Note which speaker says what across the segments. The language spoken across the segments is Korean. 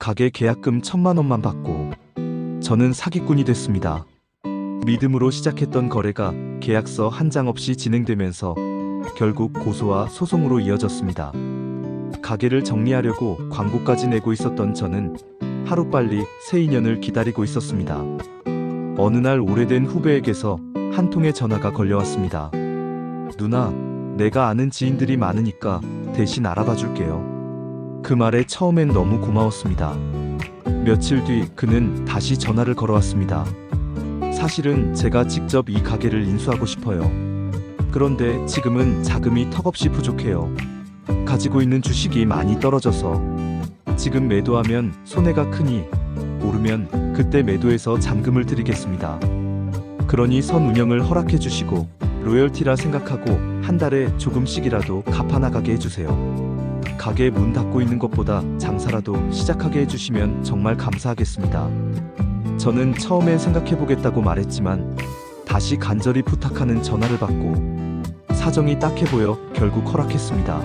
Speaker 1: 가게 계약금 천만 원만 받고 저는 사기꾼이 됐습니다. 믿음으로 시작했던 거래가 계약서 한 장 없이 진행되면서 결국 고소와 소송으로 이어졌습니다. 가게를 정리하려고 광고까지 내고 있었던 저는 하루빨리 새 인연을 기다리고 있었습니다. 어느 날 오래된 후배에게서 한 통의 전화가 걸려왔습니다. 누나, 내가 아는 지인들이 많으니까 대신 알아봐 줄게요. 그 말에 처음엔 너무 고마웠습니다. 며칠 뒤 그는 다시 전화를 걸어왔습니다. 사실은 제가 직접 이 가게를 인수하고 싶어요. 그런데 지금은 자금이 턱없이 부족해요. 가지고 있는 주식이 많이 떨어져서 지금 매도하면 손해가 크니 오르면 그때 매도해서 잔금을 드리겠습니다. 그러니 선 운영을 허락해 주시고 로열티라 생각하고 한 달에 조금씩이라도 갚아나가게 해주세요. 가게 문 닫고 있는 것보다 장사라도 시작하게 해주시면 정말 감사하겠습니다. 저는 처음엔 생각해보겠다고 말했지만 다시 간절히 부탁하는 전화를 받고 사정이 딱해 보여 결국 허락했습니다.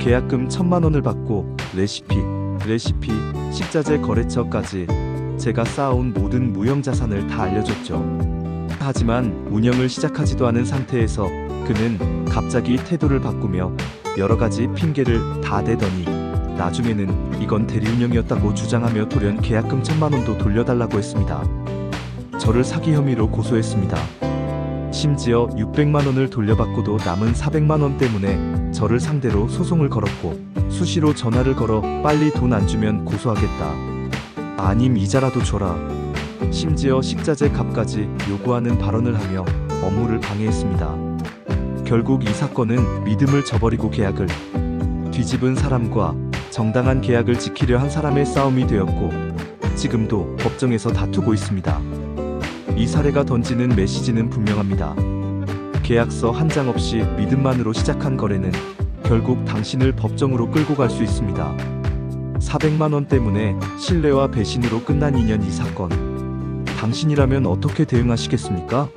Speaker 1: 계약금 천만 원을 받고 레시피, 레시피, 식자재 거래처까지 제가 쌓아온 모든 무형 자산을 다 알려줬죠. 하지만 운영을 시작하지도 않은 상태에서 그는 갑자기 태도를 바꾸며 여러 가지 핑계를 다 대더니 나중에는 이건 대리운영이었다고 주장하며 돌연 계약금 천만 원도 돌려달라고 했습니다. 저를 사기 혐의로 고소했습니다. 심지어 600만 원을 돌려받고도 남은 400만 원 때문에 저를 상대로 소송을 걸었고 수시로 전화를 걸어 빨리 돈 안 주면 고소하겠다. 아님 이자라도 줘라. 심지어 식자재 값까지 요구하는 발언을 하며 업무를 방해했습니다. 결국 이 사건은 믿음을 저버리고 계약을 뒤집은 사람과 정당한 계약을 지키려 한 사람의 싸움이 되었고 지금도 법정에서 다투고 있습니다. 이 사례가 던지는 메시지는 분명합니다. 계약서 한 장 없이 믿음만으로 시작한 거래는 결국 당신을 법정으로 끌고 갈 수 있습니다. 400만 원 때문에 신뢰와 배신으로 끝난 인연 이 사건. 당신이라면 어떻게 대응하시겠습니까?